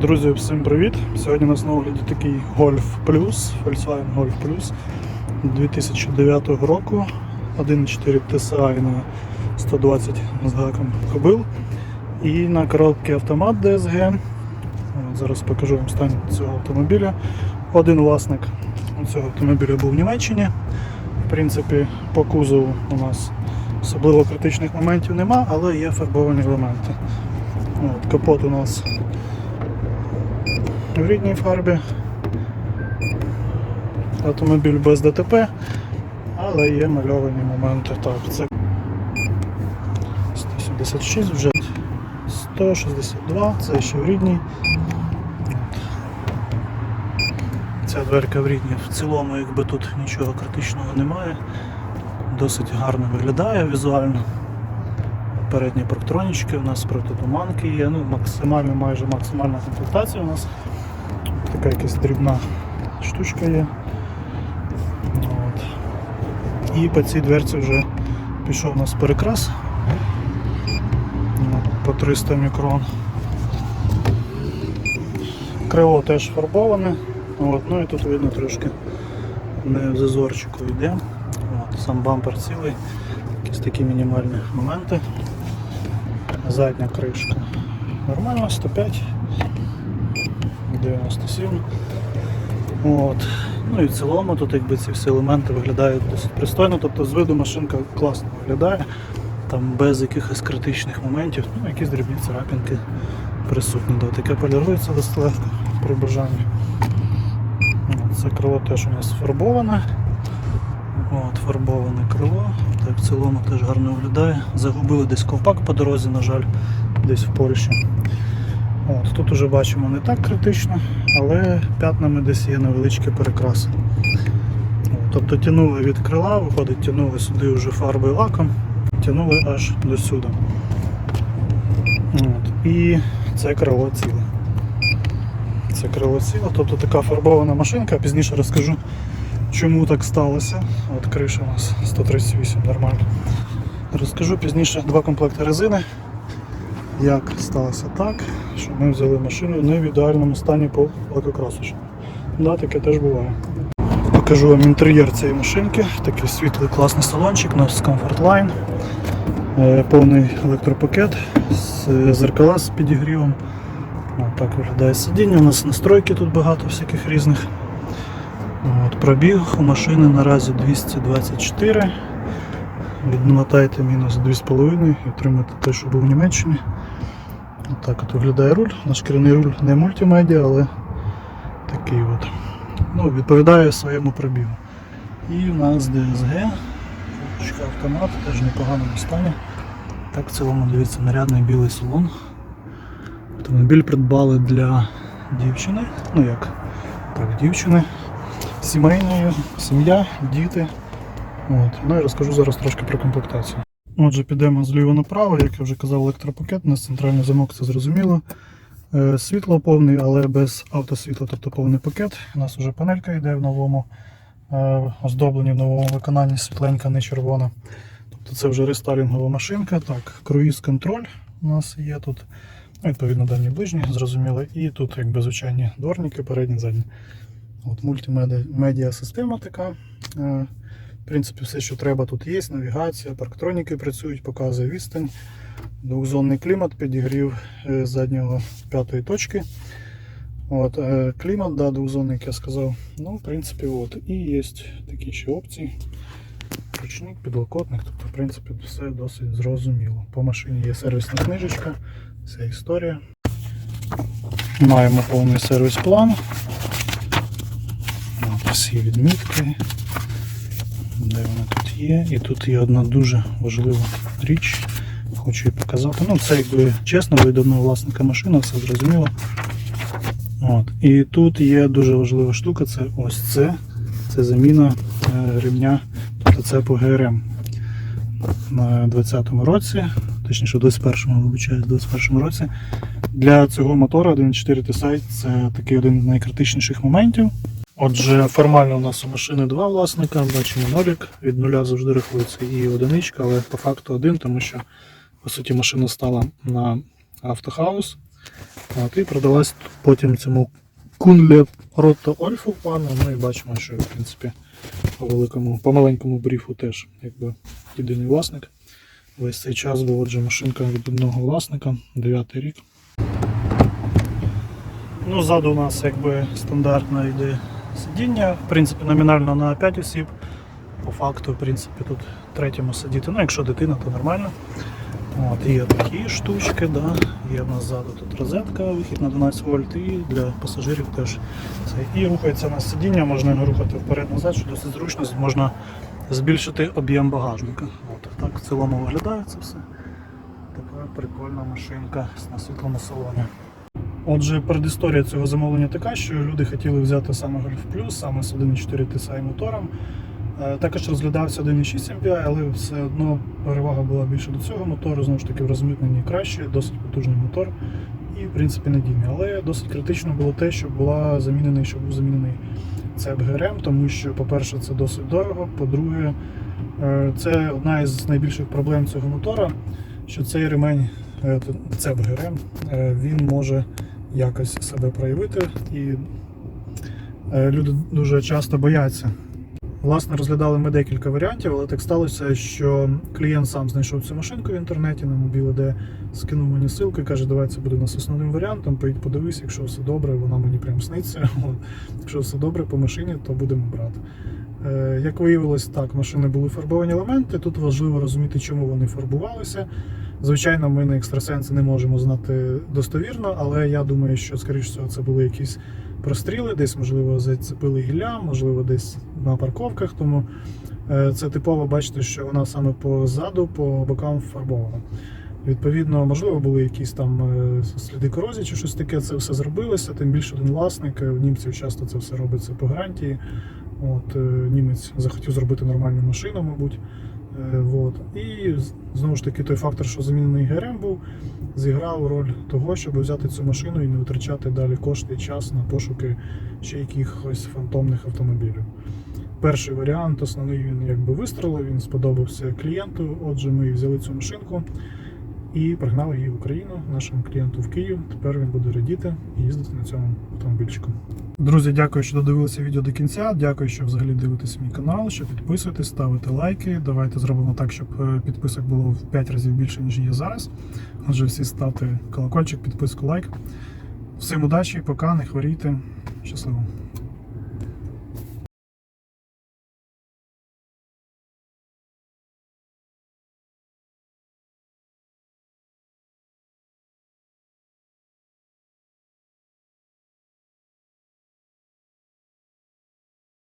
Друзі, всім привіт! Сьогодні у нас на огляді такий Golf Plus, Volkswagen Golf Plus 2009 року. 1.4 TSI на 120 з гаком кобил. І на коробці автомат DSG. Зараз покажу вам стан цього автомобіля. Один власник цього автомобіля був в Німеччині. В принципі, по кузову у нас особливо критичних моментів нема, але є фарбовані елементи. От, капот у нас в рідній фарбі. Автомобіль без ДТП, але є мальовані моменти. Так, це 176 вже 162, це ще в рідній. Ця дверка в рідній. В цілому, якби тут нічого критичного немає, досить гарно виглядає візуально. Передні парктронічки у нас протитуманки є, ну максимально, майже максимальна комплектація у нас. Така якась дрібна штучка є. От. І по цій дверці вже пішов у нас перекрас Ну, по 300 мікрон. Криво теж фарбоване. От. Ну і тут видно трошки не в зазорчику йде. От. Сам бампер цілий, якісь такі мінімальні моменти. Задня кришка нормально, 105. 97. От. Ну і в цілому тут якби ці всі елементи виглядають досить пристойно, тобто з виду машинка класно виглядає, там без якихось критичних моментів, ну якісь дрібні царапинки присутні. Да, таке полірується досить легко при бажанні. Це крило теж у нас фарбоване. От, Фарбоване крило, так в цілому теж гарно виглядає. Загубили десь ковпак по дорозі, на жаль, десь в Польщі. От, тут уже бачимо не так критично, але п'ятнами десь є невеличкі перекраси. От, тобто тянули від крила, виходить, тянули сюди вже фарбою лаком, тянули аж до сюди. От, і це крило ціле. Це крило ціле, тобто така фарбована машинка, пізніше розкажу, чому так сталося. От криша у нас 138 нормально. Розкажу пізніше два комплекти резини як сталося так, що ми взяли машину не в ідеальному стані по лакокрасочному. Да, таке теж буває. Покажу вам інтер'єр цієї машинки. Такий світлий класний салончик, у нас Comfort Line, Е, повний електропакет зеркала з підігрівом. Так виглядає сидіння. У нас настройки тут багато всяких різних. От, пробіг у машини наразі 224. Відмотайте мінус 2,5 і отримати те, що був в Німеччині. Отак от виглядає руль. Наш керівний руль не мультимедіа, але такий от. Ну, відповідає своєму пробігу. І в нас DSG, форточка автомат, теж в непоганому стані. Так в цілому дивіться, нарядний білий салон. Автомобіль придбали для дівчини. Ну як? Так, дівчини. Сімейної, сім'я, діти. От. Ну і розкажу зараз трошки про комплектацію. Отже, підемо зліво направо, як я вже казав, електропакет, у нас центральний замок, це зрозуміло. Е, Світло повний, але без автосвітла, тобто повний пакет. У нас вже панелька йде в новому е, оздобленні, в новому виконанні світленька, не червона. Тобто це вже рестайлінгова машинка. Так, круїз контроль у нас є тут. Відповідно, дальні ближні, зрозуміло. І тут якби звичайні дворники, передні, задні. От Мультимедіа система така. Принципі, все, що треба, тут є. Навігація, парктроніки працюють, показує відстань. Двохзонний клімат, підігрів е, заднього п'ятої точки. От, е, клімат, да, двохзонний, як я сказав. Ну, в принципі, от. І є такі ще опції. Ручник, підлокотник, тобто, в принципі, все досить зрозуміло. По машині є сервісна книжечка, вся історія. Маємо повний сервіс-план. Всі відмітки де вона тут є. І тут є одна дуже важлива річ. Хочу її показати. Ну, це якби чесно, ви давно власника машини, все зрозуміло. От. І тут є дуже важлива штука, це ось це. Це заміна е, ремня, тобто це по ГРМ. На 20-му році, точніше в 21-му, вибачаю, в 21-му році. Для цього мотора 1.4 TSI це такий один з найкритичніших моментів. Отже, формально у нас у машини два власника, бачимо нолік, від нуля завжди рахується і одиничка, але по факту один, тому що по суті машина стала на автохаус. От, і продалась потім цьому Кунле Ротто Ольфу пану. Ну і бачимо, що в принципі по великому, по маленькому бріфу теж якби єдиний власник. Весь цей час була отже машинка від одного власника, 9 рік. Ну, ззаду у нас якби стандартно йде сидіння, в принципі, номінально на 5 осіб. По факту, в принципі, тут третьому сидіти. Ну, якщо дитина, то нормально. От, є такі штучки, да. є в нас ззаду тут розетка, вихід на 12 вольт і для пасажирів теж це. І рухається у нас сидіння, можна його рухати вперед-назад, що досить зручно, можна збільшити об'єм багажника. От, так в цілому виглядає це все. Така прикольна машинка на світлому салоні. Отже, передісторія цього замовлення така, що люди хотіли взяти саме Golf Plus, саме з 1.4 TSI мотором. Е, Також розглядався 1.6 MPI, але все одно перевага була більше до цього мотору, знову ж таки в розмитненні краще, досить потужний мотор і в принципі надійний. Але досить критично було те, що була замінений, що був замінений цеп ГРМ, тому що, по-перше, це досить дорого. По-друге, е, це одна із найбільших проблем цього мотора, що цей ремень, е, цеп ГРМ, він може якось себе проявити і е, люди дуже часто бояться. Власне, розглядали ми декілька варіантів, але так сталося, що клієнт сам знайшов цю машинку в інтернеті на мобіле, скинув мені ссылку і каже, давай це буде у нас основним варіантом. Поїдь подивись, якщо все добре, вона мені прям сниться. Якщо все добре по машині, то будемо брати. Е, Як виявилось, так, машини були фарбовані елементи. Тут важливо розуміти, чому вони фарбувалися. Звичайно, ми на екстрасенси не можемо знати достовірно, але я думаю, що, скоріш всього, це були якісь простріли, десь, можливо, зацепили гілля, можливо, десь на парковках. Тому е, це типово бачите, що вона саме позаду, по бокам фарбована. Відповідно, можливо, були якісь там е, сліди корозії чи щось таке, це все зробилося. Тим більше один власник. е, В німців часто це все робиться по гарантії. От, німець захотів зробити нормальну машину, мабуть. Е, Вот. І знову ж таки той фактор, що замінений ГРМ був, зіграв роль того, щоб взяти цю машину і не витрачати далі кошти і час на пошуки ще якихось фантомних автомобілів. Перший варіант, основний він якби вистрелив, він сподобався клієнту. Отже, ми взяли цю машинку і пригнали її в Україну нашому клієнту в Київ. Тепер він буде радіти і їздити на цьому автомобільчику. Друзі, дякую, що додивилися відео до кінця. Дякую, що взагалі дивитесь мій канал, що підписуєтесь, ставите лайки. Давайте зробимо так, щоб е, підписок було в 5 разів більше, ніж є зараз. Отже, всі ставте колокольчик, підписку, лайк. Всім удачі, пока, не хворійте. Щасливо!